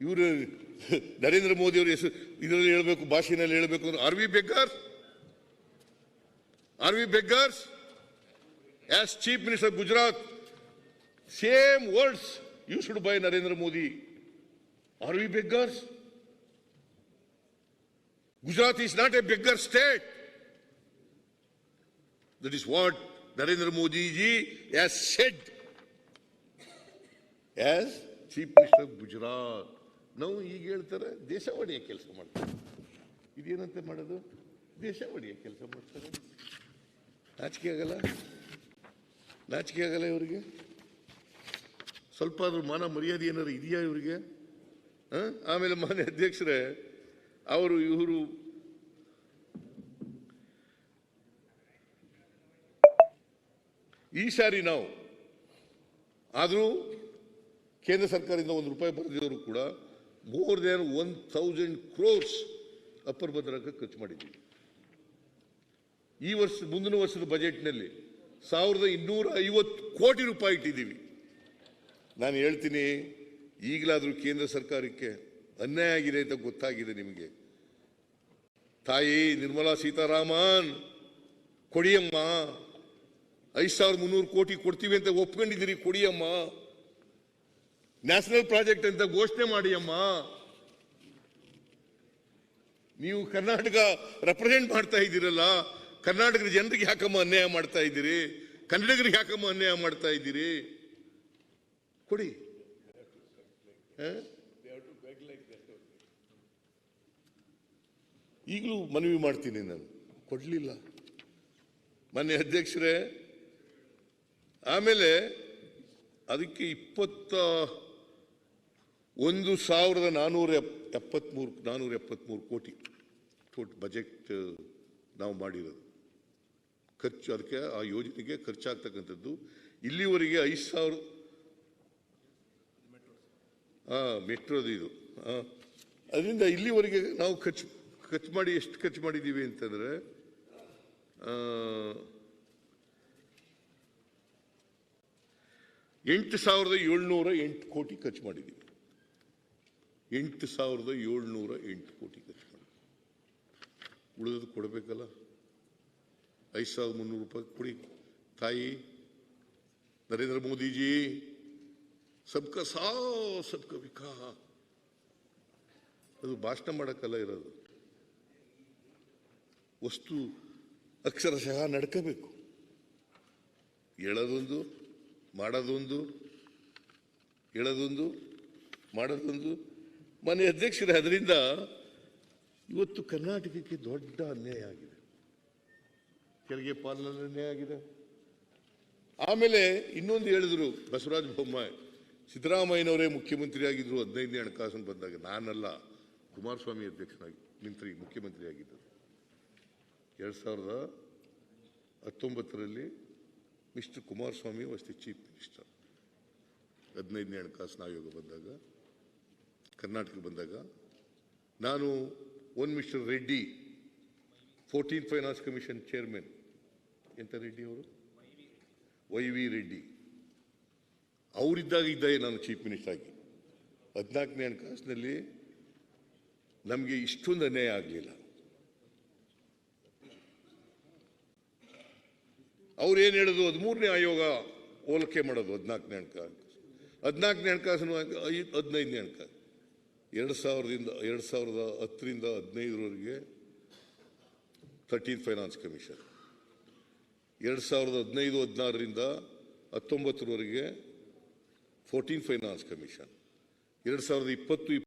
ಇವರು ನರೇಂದ್ರ ಮೋದಿ ಅವರು ಹೆಸರು ಇದರಲ್ಲಿ ಹೇಳಬೇಕು, ಭಾಷೆನಲ್ಲಿ ಹೇಳಬೇಕು ಅಂದ್ರೆ are we beggar are we beggars as chief minister Gujarat same words you should by Narendra Modi are we beggars Gujarat is not a beggar state that is what Narendra Modi ji said. As Chief Minister of Gujarat. ನಾವು ಈಗ ಹೇಳ್ತಾರೆ ದೇಶ ಒಡೆಯ ಕೆಲಸ ಮಾಡ್ತಾರೆ. ಇದೇನಂತೆ ಮಾಡೋದು? ದೇಶ ಕೆಲಸ ಮಾಡ್ತಾರೆ. ನಾಚಿಕೆ ಆಗಲ್ಲ? ನಾಚಿಕೆ ಆಗಲ್ಲ ಇವರಿಗೆ? ಸ್ವಲ್ಪ ಆದರೂ ಮಾನ ಮರ್ಯಾದೆ ಏನಾದ್ರು ಇದೆಯಾ ಇವರಿಗೆ? ಆಮೇಲೆ ಮಾನ್ಯ ಅಧ್ಯಕ್ಷರೇ, ಅವರು ಇವರು ಈ ಸಾರಿ ನಾವು, ಆದರೂ ಕೇಂದ್ರ ಸರ್ಕಾರದಿಂದ ಒಂದು ರೂಪಾಯಿ ಬರೆದಿದ್ರು ಕೂಡ more than one thousand crores upper ಭದ್ರಕ್ಕೆ ಖರ್ಚು ಮಾಡಿದ್ದೀವಿ ಈ ವರ್ಷ, ಮುಂದಿನ ವರ್ಷದ ಬಜೆಟ್ನಲ್ಲಿ ಸಾವಿರದ ಇನ್ನೂರ ಐವತ್ತು ಕೋಟಿ ರೂಪಾಯಿ ಇಟ್ಟಿದ್ದೀವಿ. ನಾನು ಹೇಳ್ತೀನಿ, ಈಗಲಾದರೂ ಕೇಂದ್ರ ಸರ್ಕಾರಕ್ಕೆ ಅನ್ಯಾಯ ಆಗಿದೆ ಅಂತ ಗೊತ್ತಾಗಿದೆ ನಿಮಗೆ. ತಾಯಿ ನಿರ್ಮಲಾ ಸೀತಾರಾಮನ್, ಕೊಡಿಯಮ್ಮ, ಐದು ಸಾವಿರದ ಮುನ್ನೂರು ಕೋಟಿ ಕೊಡ್ತೀವಿ ಅಂತ ಒಪ್ಕೊಂಡಿದ್ದೀರಿ ಕೊಡಿಯಮ್ಮ. ನ್ಯಾಷನಲ್ ಪ್ರಾಜೆಕ್ಟ್ ಅಂತ ಘೋಷಣೆ ಮಾಡಿ ಅಮ್ಮ. ನೀವು ಕರ್ನಾಟಕ ರೆಪ್ರೆಸೆಂಟ್ ಮಾಡ್ತಾ ಇದ್ದೀರಲ್ಲ, ಕರ್ನಾಟಕದ ಜನರಿಗೆ ಯಾಕಮ್ಮ ಅನ್ಯಾಯ ಮಾಡ್ತಾ ಇದ್ದೀರಿ? ಕನ್ನಡಿಗರಿಗೆ ಯಾಕಮ್ಮ ಅನ್ಯಾಯ ಮಾಡ್ತಾ ಇದ್ದೀರಿ? ಕೊಡಿ? ಈಗಲೂ ಮನವಿ ಮಾಡ್ತೀನಿ ನಾನು. ಕೊಡಲಿಲ್ಲ. ಮೊನ್ನೆ ಅಧ್ಯಕ್ಷರೇ, ಆಮೇಲೆ ಅದಕ್ಕೆ ಇಪ್ಪತ್ತ ಒಂದು ಸಾವಿರದ ನಾನ್ನೂರ ಎಪ್- ಎಪ್ಪತ್ಮೂರು ನಾನ್ನೂರ ಎಪ್ಪತ್ಮೂರು ಕೋಟಿ ಟೋಟ್ ಬಜೆಟ್ ನಾವು ಮಾಡಿರೋದು. ಖರ್ಚು, ಅದಕ್ಕೆ ಆ ಯೋಜನೆಗೆ ಖರ್ಚಾಗ್ತಕ್ಕಂಥದ್ದು ಇಲ್ಲಿವರೆಗೆ ಐದು ಸಾವಿರ. ಹಾಂ ಮೆಟ್ರೋದು ಇದು. ಹಾಂ ಅದರಿಂದ ಇಲ್ಲಿವರೆಗೆ ನಾವು ಖರ್ಚು ಖರ್ಚು ಮಾಡಿ ಎಷ್ಟು ಖರ್ಚು ಮಾಡಿದ್ದೀವಿ ಅಂತಂದರೆ ಎಂಟು ಸಾವಿರದ ಏಳ್ನೂರ ಎಂಟು ಕೋಟಿ ಖರ್ಚು ಮಾಡಿದ್ದೀವಿ. ಎಂಟು ಸಾವಿರದ ಏಳ್ನೂರ ಎಂಟು ಕೋಟಿ ಖರ್ಚು ಮಾಡಿ. ಉಳಿದದ್ದು ಕೊಡಬೇಕಲ್ಲ? ಐದು ಸಾವಿರದ ಮುನ್ನೂರು ರೂಪಾಯಿ ಕೊಡಿ. ತಾಯಿ, ನರೇಂದ್ರ ಮೋದಿಜಿ, ಸಬ್ಕ ಸಾ, ಸಬ್ಕ ವಿಕಾ ಅದು ಭಾಷಣ ಮಾಡೋಕ್ಕಲ್ಲ ಇರೋದು. ವಸ್ತು ಅಕ್ಷರಶಃ ನಡ್ಕೋಬೇಕು. ಹೇಳೋದೊಂದು, ಮಾಡೋದೊಂದು ಹೇಳೋದೊಂದು, ಮಾಡೋದೊಂದು. ಮನೆ ಅಧ್ಯಕ್ಷರೇ ಅದರಿಂದ ಇವತ್ತು ಕರ್ನಾಟಕಕ್ಕೆ ದೊಡ್ಡ ಅನ್ಯಾಯ ಆಗಿದೆ. ಕೆಳಗೆ ಪಾಲನಲ್ಲಿ ಅನ್ಯಾಯ ಆಗಿದೆ. ಆಮೇಲೆ ಇನ್ನೊಂದು ಹೇಳಿದ್ರು ಬಸವರಾಜ ಬೊಮ್ಮಾಯಿ, ಸಿದ್ದರಾಮಯ್ಯನವರೇ ಮುಖ್ಯಮಂತ್ರಿ ಆಗಿದ್ರು ಹದಿನೈದನೇ ಹಣಕಾಸು ಬಂದಾಗ ನಾನಲ್ಲ, ಕುಮಾರಸ್ವಾಮಿ ಅಧ್ಯಕ್ಷನಾಗಿ, ಮಂತ್ರಿ ಮುಖ್ಯಮಂತ್ರಿ ಆಗಿದ್ದರು ಎರಡು ಸಾವಿರದ ಹತ್ತೊಂಬತ್ತರಲ್ಲಿ mister Kumaraswamy was the chief minister ಹದಿನೈದನೇ ಹಣಕಾಸಿನ ಆಯೋಗ ಬಂದಾಗ ಕರ್ನಾಟಕ ಬಂದಾಗ ನಾನು one mister Reddy fourteen finance commission chairman ಎಂತ ರೆಡ್ಡಿ ಅವರು? ವೈ ವಿ ರೆಡ್ಡಿ ಅವರಿದ್ದಾಗ ಇದ್ದೇ ನಾನು ಚೀಫ್ ಮಿನಿಸ್ಟರ್ ಆಗಿ. ಹದಿನಾಲ್ಕನೇ ಹಣಕಾಸಿನಲ್ಲಿ ನಮಗೆ ಇಷ್ಟೊಂದು ಅನ್ಯಾಯ ಆಗಲಿಲ್ಲ. ಅವ್ರು ಏನು ಹೇಳೋದು? ಹದಿಮೂರನೇ ಆಯೋಗ ಹೋಲಿಕೆ ಮಾಡೋದು, ಹದಿನಾಲ್ಕನೇ ಹಣಕಾಸು. ಹದಿನಾಲ್ಕನೇ ಹಣಕಾಸು ಹದಿನೈದನೇ ಹಣಕಾಸು. ಎರಡು ಸಾವಿರದಿಂದ, ಎರಡು ಸಾವಿರದ ಹತ್ತರಿಂದ ಹದಿನೈದರವರೆಗೆ ಥರ್ಟೀನ್ ಫೈನಾನ್ಸ್ ಕಮಿಷನ್ ಎರಡು ಸಾವಿರದ ಹದಿನೈದು, ಹದಿನಾರರಿಂದ ಹತ್ತೊಂಬತ್ತರವರೆಗೆ ಫೋರ್ಟೀನ್ ಫೈನಾನ್ಸ್ ಕಮಿಷನ್ ಎರಡು ಸಾವಿರದ ಇಪ್ಪತ್ತು